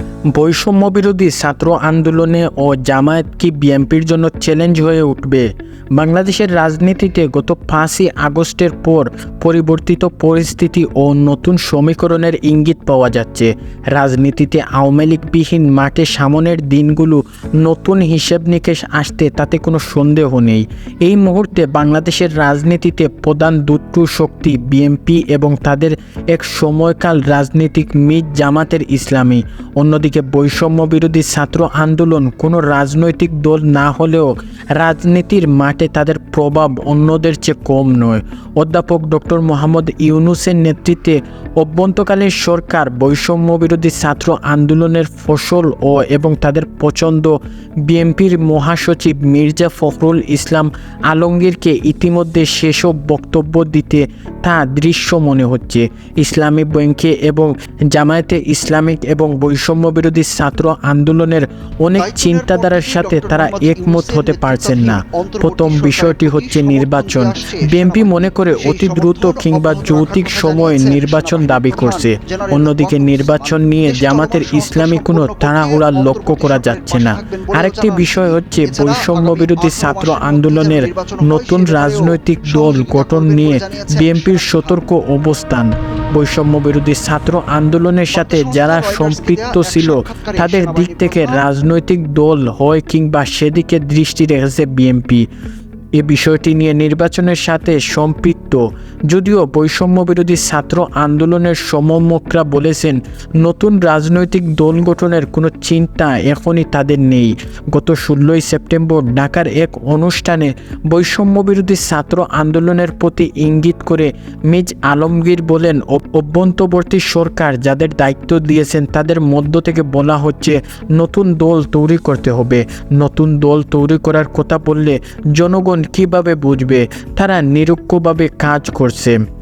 Thank you. বৈষম্য বিরোধী ছাত্র আন্দোলনে ও জামায়াত কি বিএনপির জন্য চ্যালেঞ্জ হয়ে উঠবে। বাংলাদেশের রাজনীতিতে গত পাঁচই আগস্টের পর পরিবর্তিত পরিস্থিতি ও নতুন সমীকরণের ইঙ্গিত পাওয়া যাচ্ছে। রাজনীতিতে আওয়ামী লীগবিহীন মাঠে সামনের দিনগুলো নতুন হিসেব নিকেশ আসতে তাতে কোনো সন্দেহ নেই। এই মুহূর্তে বাংলাদেশের রাজনীতিতে প্রধান দুটো শক্তি বিএনপি এবং তাদের এক সময়কাল রাজনীতিক মিট জামাতের ইসলামী। অন্যদিকে বৈষম্য বিরোধী ছাত্র আন্দোলন কোনো রাজনৈতিক দল না হলেও রাজনীতির মাঠে তাদের প্রভাব অন্যদের চেয়ে কম নয়। অধ্যাপক ডক্টর মোহাম্মদ ইউনুসের নেতৃত্বে অভ্যন্তকালীন সরকার বৈষম্য বিরোধী ছাত্র আন্দোলনের ফসল ও এবং তাদের পছন্দ বিএনপির মহাসচিব মির্জা ফখরুল ইসলাম আলমগীরকে ইতিমধ্যে সেসব বক্তব্য দিতে তা দৃশ্য মনে হচ্ছে। ইসলামী ব্যাংকে এবং জামায়াতে ইসলামিক এবং বৈষম্য বিরোধী ছাত্র আন্দোলনের অনেক চিন্তাধারার সাথে তারা একমত হতে পারছেন না। প্রথম বিষয়টি হচ্ছে নির্বাচন। বিএনপি মনে করে অতি দ্রুত কিংবা যৌতিক সময়ে নির্বাচন দাবি করছে। অন্যদিকে নির্বাচন নিয়ে জামাতের ইসলামী কোনো তাড়াহুড়া লক্ষ্য করা যাচ্ছে না। আরেকটি বিষয় হচ্ছে বৈষম্য বিরোধী ছাত্র আন্দোলনের নতুন রাজনৈতিক দল গঠন নিয়ে বিএনপির সতর্ক অবস্থান। বৈষম্য বিরোধী ছাত্র আন্দোলনের সাথে যারা সম্পৃক্ত ছিল তাদের দিক থেকে রাজনৈতিক দল হয় কিংবা সেদিকে দৃষ্টি রেখেছে বিএনপি। এ বিষয়টি নিয়ে নির্বাচনের সাথে সম্পৃক্ত। যদিও বৈষম্য বিরোধী ছাত্র আন্দোলনের সমমকরা বলেছেন, নতুন রাজনৈতিক দল গঠনের কোনো চিন্তা এখনই তাদের নেই। গত ষোলোই সেপ্টেম্বর ঢাকার এক অনুষ্ঠানে বৈষম্য বিরোধী ছাত্র আন্দোলনের প্রতি ইঙ্গিত করে মিজ আলমগীর বলেন "অভ- অভ্যন্তর্বর্তী সরকার যাদের দায়িত্ব দিয়েছেন তাদের মধ্য থেকে বলা হচ্ছে নতুন দল তৈরি করতে হবে। নতুন দল তৈরি করার কথা বললে জনগণ কীভাবে বুঝবে? তারা নিরক্ষভাবে কাজ করছে।